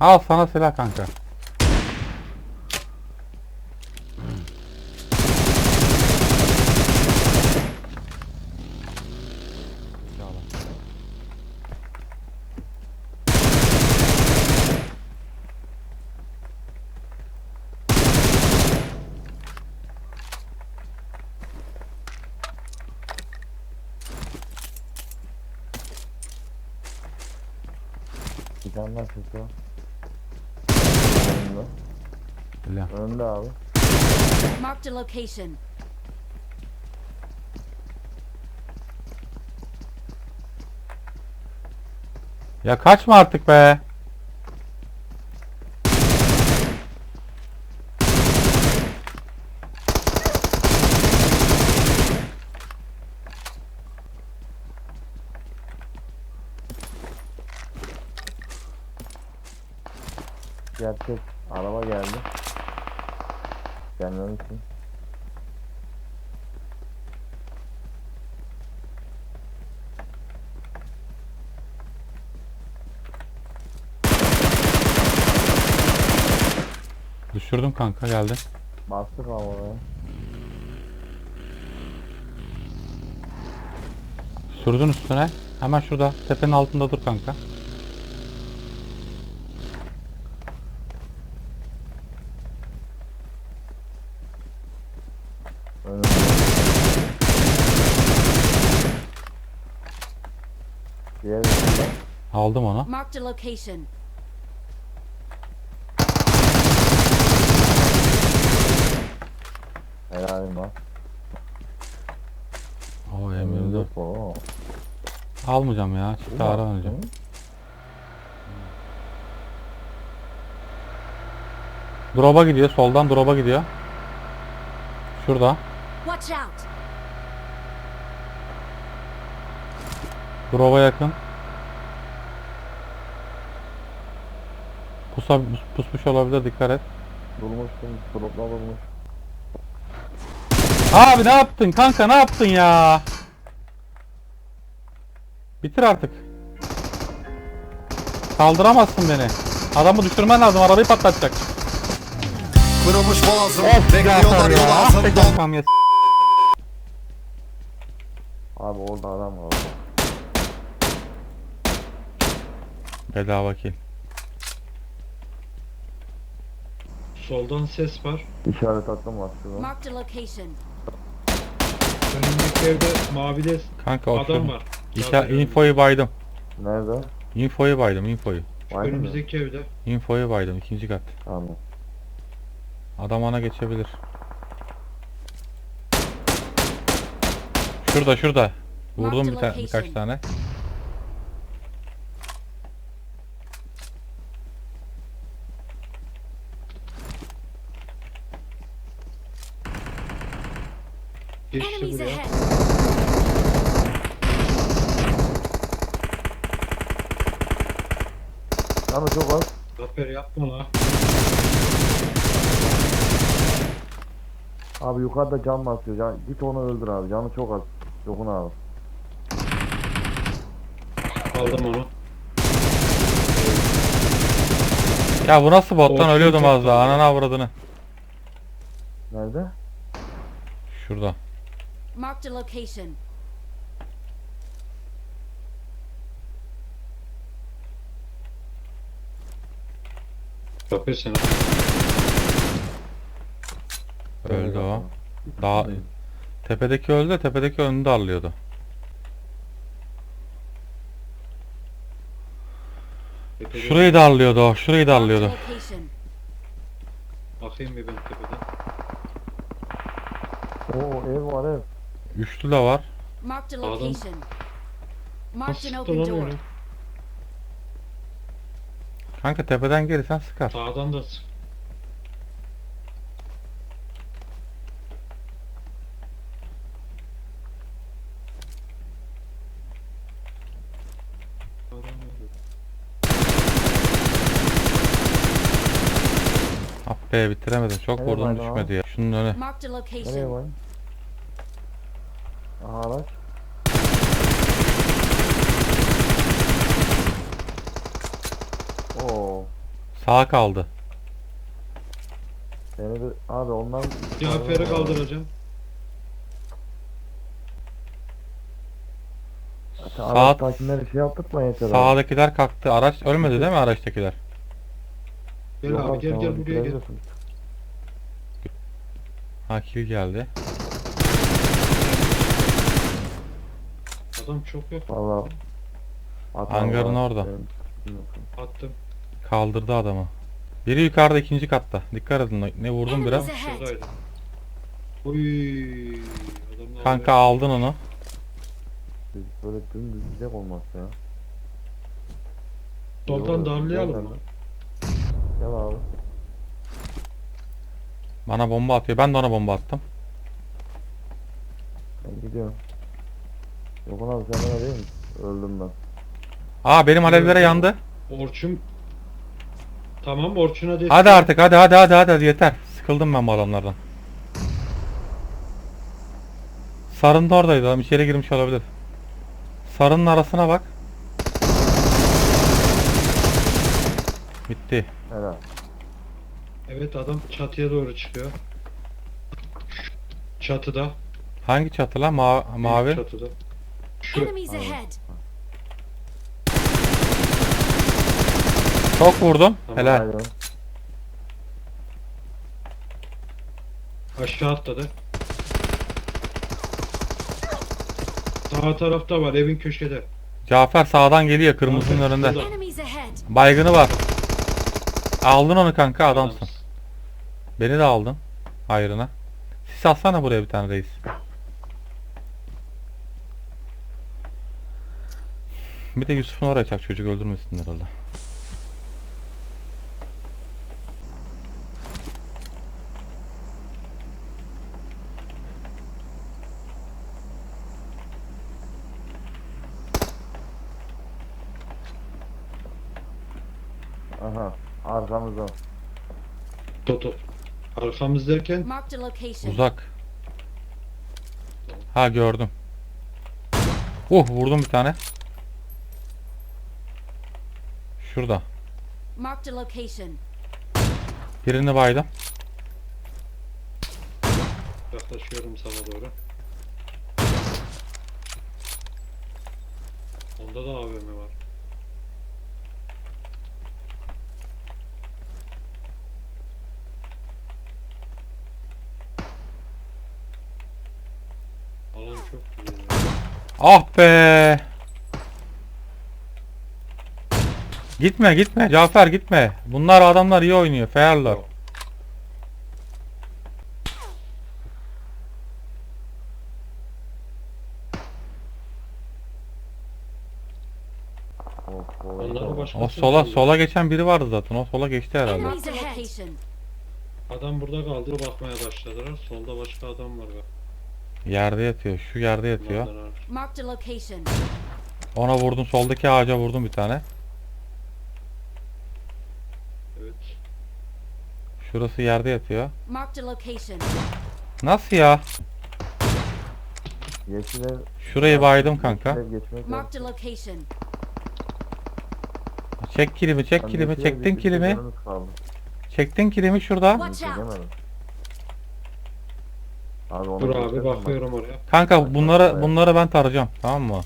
Al sana silah kanka. Bir tane daha ses var. Abi. Marked a location. Ya kaçma artık be. Gerçek. Araba geldi. Gelmem için. Düşürdüm kanka geldi. Bastık ama oraya. Sürdün üstüne. Hemen şurada tepenin altında dur kanka. Aldım onu. Marked a location. Helalim var. Oo Önünde. M24. Oo. Almayacağım ya. Çıktı ara oynayacağım. Drop'a gidiyor. Soldan drop'a gidiyor. Şurada. Watch out! Drop'a yakın. Pusa, pus- pusmuş olabilir dikkat et. Durmuştum. Dropla vurmuş. Abi ne yaptın kanka ne yaptın ya? Bitir artık. Kaldıramazsın beni. Adamı düşürmen lazım arabayı patlatacak. Kırılmış boğazım Of Bekliyorlar yol. Ah kankam ya. Abi orada adam var. Bedava kill. Soldan ses var. İşaret attım var şurada. Marked a location. Önümdeki evde mavide Kanka o adam şurada. var. İşa, Zaten infoyu baydım. Nerede? Infoyu baydım infoyu. Var mı? Önümüzdeki evde. Infoyu baydım ikinci kat. Tamam. Adam ana geçebilir. Şurada şurada. Vurdum bir ta- birkaç tane. Geçti Enemies buraya. ahead! Ama çok az. Zafer yapma la. Abi yukarıda can basıyor. Can, git onu öldür abi. Canı çok az. Dokun abi. Aldım onu. Ya bu nasıl bottan Olsun, ölüyordum çok az daha. Ananı avradını. Nerede? Şurada. Marked a location. Sen. Öldü o. Daha tepedeki öldü de tepedeki önünü darlıyordu. Tepede. Şurayı darlıyordu o. Şurayı darlıyordu. location. Bakayım bir ben tepeden. Oo ev var ev. Üçlü de var. Marked a location. Marked an Kanka tepeden gelirsen sıkar. Sağdan da sık. Ah be bitiremedim. Çok vurdum düşmedi ya. Şunun önü. Nereye var? Sağ kaldı. Seni de abi ondan Cafer'i kaldıracağım. Sağ- araçtakileri şey yaptırtma yeter abi. Sağdakiler kalktı. Araç ölmedi değil mi araçtakiler? Gel Yok abi gel sen gel buraya gel. bitirebiliyorsun. Ha kill geldi. Adam çok yok. Valla. Atma Hangarın orada. Benim. Attım. Kaldırdı adamı. Biri yukarıda ikinci katta. Dikkat edin. Ne vurdum biraz. Şuradaydı. Adamlar Kanka aldın onu. Biz böyle dümdüz gidecek olmaz ya. Soldan Yolu- darlayalım mı? Gel abi. Bana bomba atıyor. Ben de ona bomba attım. Ben gidiyorum. Yok abi sen bana değil mi? Öldüm ben. Aa benim alevlere yandı. Orçun. Tamam Orçun'a destek. Hadi artık hadi hadi hadi hadi, hadi yeter. Sıkıldım ben bu adamlardan. Sarın da oradaydı adam içeri girmiş olabilir. Sarının arasına bak. Bitti. Helal. Evet adam çatıya doğru çıkıyor. Çatıda. Hangi çatı lan? Ma- mavi. Çatıda. Şu Enemies ahead. Çok vurdum. Tamam. Helal. Aynen. aşağı atladı. Sağ tarafta var evin köşede. Cafer sağdan geliyor kırmızının Cafer, önünde. şurada. Enemies ahead. Baygını var. Aldın onu kanka adamsın. Beni de aldın. Hayrına. Sis atsana buraya bir tane reis. Bir de Yusuf'un oraya çak çocuk öldürmesinler herhalde. Aha. Arkamızda. Toto. Arkamız derken Marked a location. Uzak. Ha gördüm. Uh vurdum bir tane. Şurada. Marked a location. Birini baydım. yaklaşıyorum sana doğru. Onda da AVM var. Alan çok güzel. ya. Ah be. Gitme gitme Cafer gitme. Bunlar adamlar iyi oynuyor. Onları başka O sola sola geçen biri vardı zaten. O sola geçti herhalde. Enemies ahead. Adam burada kaldı bakmaya başladılar. Solda başka adam var bak. Yerde yatıyor. Şu yerde yatıyor. Bunlardan hariç. Marked a location. Ona vurdum. Soldaki ağaca vurdum bir tane. Evet. Şurası yerde yatıyor. Marked a location. Nasıl ya? Yeşil ev. Şurayı baydım kanka. Yeşil ev geçmek Marked a location. Çek kilimi, çek Ben kilimi, yeşil ev çektin kilimi. Çektin kilimi şurada. Watch out. Abi onu Dur abi göstermem ben. bakıyorum oraya. Kanka bunları bunları ben tarayacağım. Tamam mı?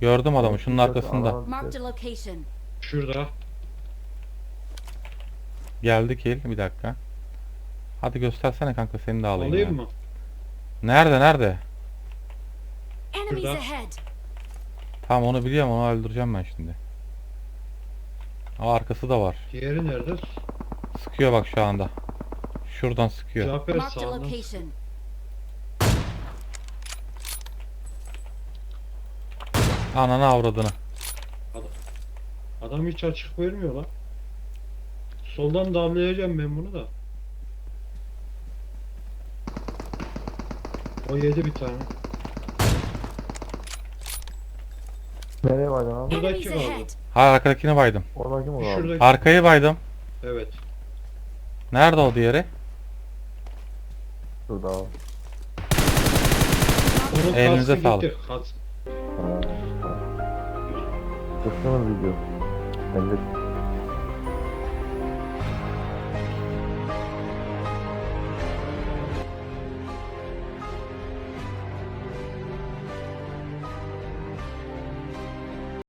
Gördüm adamı şunun arkasında. Alana Marked dikkat. a location. Şurada. Geldi kill. Bir dakika. Hadi göstersene kanka seni de alayım. Alayım ya. mı? Nerede nerede? Enemies Şurada. ahead. Tamam onu biliyorum onu öldüreceğim ben şimdi. Ama arkası da var. Diğeri nerede? Sıkıyor bak şu anda. Şuradan sıkıyor. Cafer Marked a sağından. location. Ananı avradını. Adam hiç açık vermiyor lan. Soldan damlayacağım ben bunu da. O yedi bir tane. Nereye baydın abi? Buradaki Enemies kaldı. ahead. Ha arkadakini baydım. Oradaki mi kaldı? Şuradaki Arkayı baydım. Evet. Nerede o diğeri? Şurada abi. Onun Elinize kaskı sağlık. gitti. Kas- video. Bende